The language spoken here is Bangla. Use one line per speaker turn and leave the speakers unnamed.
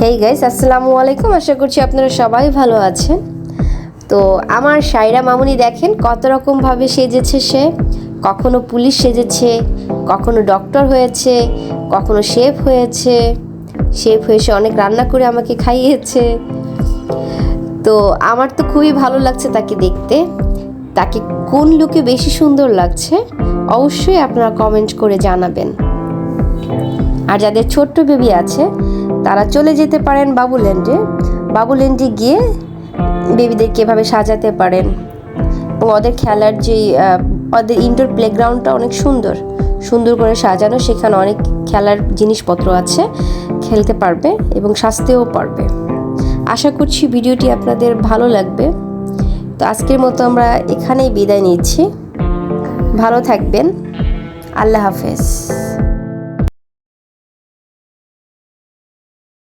হেই গাইস আসসালামু আলাইকুম। আশা করছি আপনারা সবাই ভালো আছেন। তো আমার সাইরা মামুনি দেখেন কত রকমভাবে সেজেছে সে। কখনো পুলিশ সেজেছে, কখনো ডক্টর হয়েছে, কখনো শেফ হয়েছে। শেফ হয়ে সে অনেক রান্না করে আমাকে খাইয়েছে। তো আমার তো খুবই ভালো লাগছে তাকে দেখতে। তাকে কোন লুকে বেশি সুন্দর লাগছে, অবশ্যই আপনারা কমেন্ট করে জানাবেন। আর যাদের ছোট্ট বেবি আছে তারা চলে যেতে পারেন বাবুল্যান্ডে। বাবুল্যান্ডে গিয়ে বেবিদেরকে এভাবে সাজাতে পারেন। এবং ওদের খেলার যে ওদের ইনডোর প্লেগ্রাউন্ডটা অনেক সুন্দর। সুন্দর করে সাজানো, সেখানে অনেক খেলার জিনিসপত্র আছে, খেলতে পারবে এবং সাজতেও পারবে। আশা করছি ভিডিওটি আপনাদের ভালো লাগবে। তো আজকের মতো আমরা এখানেই বিদায় নিচ্ছি। ভালো থাকবেন। আল্লাহ হাফেজ।